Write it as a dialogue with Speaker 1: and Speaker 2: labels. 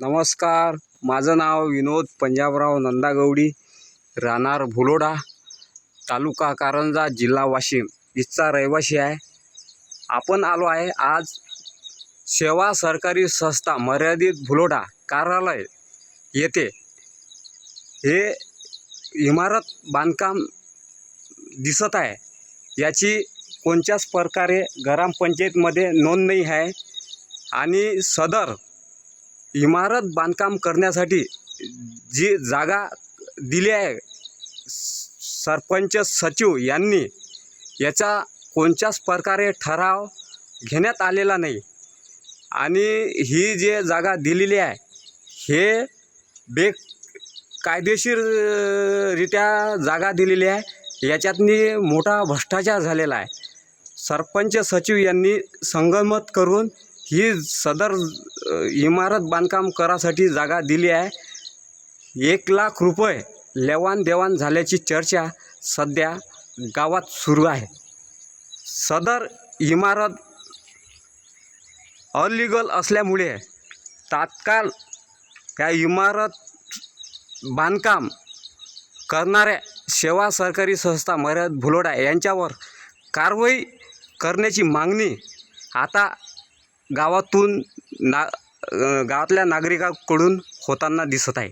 Speaker 1: नमस्कार. माझं नाव विनोद पंजाबराव नंदागवडी राहणार भुलोडा तालुका कारंजा जिल्हा वाशिम. इथचा रहिवासी आहे. आपण आलो आहे आज सेवा सरकारी संस्था मर्यादित भुलोडा कार्यालय येथे. हे इमारत बांधकाम दिसत आहे. याची कोणत्याच प्रकारे ग्रामपंचायतमध्ये नोंद नाही आहे. आणि सदर इमारत बांधकाम करण्यासाठी जी जागा दिली आहे सरपंच सचिव यांनी याचा कोणत्याच प्रकारे ठराव घेण्यात आलेला नाही. आणि ही जे जागा दिलेली आहे हे बे कायदेशीररित्या जागा दिलेली आहे. याच्यातनी मोठा भ्रष्टाचार झालेला आहे. सरपंच सचिव यांनी संगमत करून ही सदर इमारत बांधकाम करासाठी जागा दिली आहे. एक लाख रुपये लेवाण देवाण झाल्याची चर्चा सध्या गावात सुरू आहे. सदर इमारत अलिगल असल्यामुळे तात्काळ या इमारत बांधकाम करणाऱ्या सेवा सरकारी संस्था मर्याद भुलोडा यांच्यावर कारवाई करण्याची मागणी आता गावातून ना गावातल्या नागरिकांकडून होताना दिसत आहे.